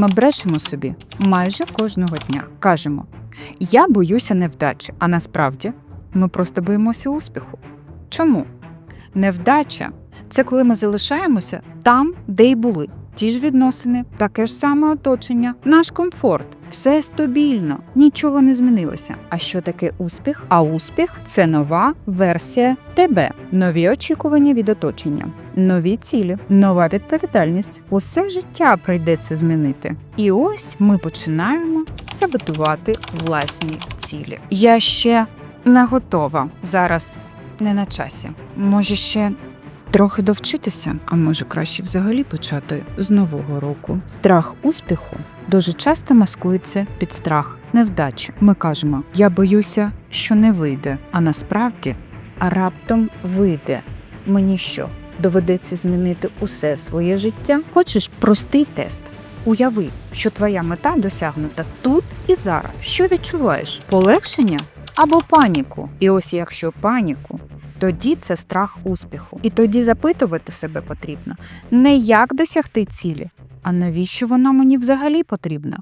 Ми брешемо собі майже кожного дня. Кажемо: Я боюся невдачі, а насправді ми просто боїмося успіху. Чому? Невдача це коли ми залишаємося там, де й були. Ті ж відносини, таке ж саме оточення, наш комфорт. Все стабільно, нічого не змінилося. А що таке успіх? А успіх це нова версія тебе, нові очікування від оточення, нові цілі, нова відповідальність. Усе життя прийдеться змінити. І ось ми починаємо саботувати власні цілі. Я ще не готова зараз, не на часі. Може ще Трохи довчитися, а може краще взагалі почати з нового року. Страх успіху дуже часто маскується під страх невдачі. Ми кажемо: я боюся, що не вийде, а насправді а раптом вийде. Мені що? Доведеться змінити усе своє життя? Хочеш простий тест? Уяви, що твоя мета досягнута тут і зараз. Що відчуваєш? Полегшення або паніку? І ось якщо паніку, тоді це страх успіху. І тоді запитувати себе потрібно не як досягти цілі, а навіщо вона мені взагалі потрібна.